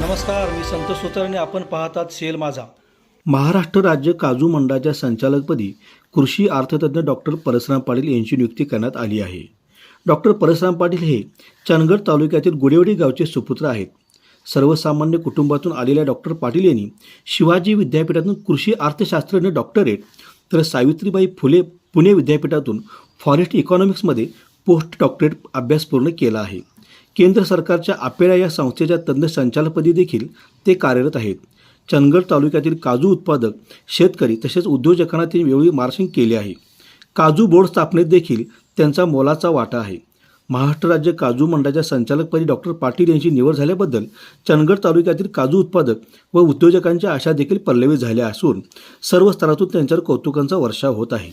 नमस्कार मी संतोष सुतार आपण पाहतात सेल माझा. महाराष्ट्र राज्य काजू मंडळाच्या संचालकपदी कृषी अर्थतज्ञ डॉक्टर परशुराम पाटील यांची नियुक्ती करण्यात आली आहे. डॉक्टर परशुराम पाटील हे चंदगड तालुक्यातील गुडेवडी गावचे सुपुत्र आहेत. सर्वसामान्य कुटुंबातून आलेल्या डॉक्टर पाटील यांनी शिवाजी विद्यापीठातून कृषी अर्थशास्त्रज्ञ डॉक्टरेट तर सावित्रीबाई फुले पुणे विद्यापीठातून फॉरेस्ट इकॉनॉमिक्समध्ये पोस्ट डॉक्टरेट अभ्यास पूर्ण केला आहे. केंद्र सरकारच्या आपेडा या संस्थेच्या तज्ज्ञ संचालकपदी देखील ते कार्यरत आहेत. चंदगड तालुक्यातील काजू उत्पादक शेतकरी तसेच उद्योजकांना त्यांनी वेळोवेळी मार्गदर्शन केले आहे. काजू बोर्ड स्थापनेत देखील त्यांचा मोलाचा वाटा आहे. महाराष्ट्र राज्य काजू मंडळाच्या संचालकपदी डॉक्टर पाटील यांची निवड झाल्याबद्दल चंदगड तालुक्यातील काजू उत्पादक व उद्योजकांच्या आशा देखील पल्लवी झाल्या असून सर्व स्तरातून त्यांच्यावर कौतुकांचा वर्षाव होत आहे.